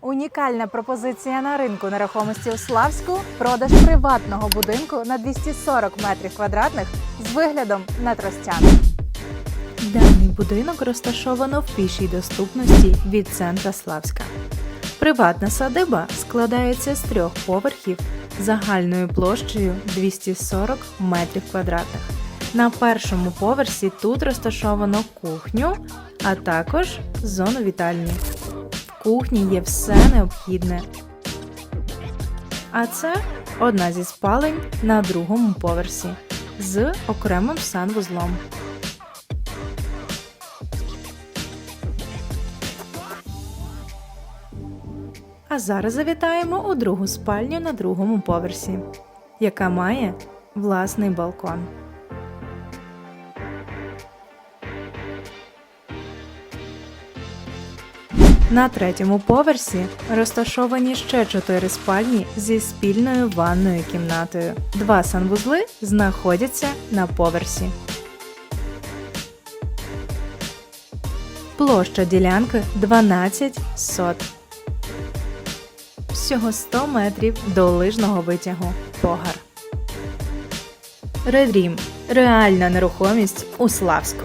Унікальна пропозиція на ринку нерухомості у Славську продаж приватного будинку на 240 метрів квадратних з виглядом на Тростяни. Даний будинок розташовано в пішій доступності від центра Славська. Приватна садиба складається з трьох поверхів загальною площею 240 метрів квадратних. На першому поверсі тут розташовано кухню, а також зону вітальні. Кухні є все необхідне. А це одна зі спалень на другому поверсі з окремим санвузлом. А зараз завітаємо у другу спальню на другому поверсі, яка має власний балкон. На третьому поверсі розташовані ще чотири спальні зі спільною ванною кімнатою. Два санвузли знаходяться на поверсі. Площа ділянки 12 сот. Всього 100 метрів до лижного витягу Погар. Редрім. Реальна нерухомість у Славську.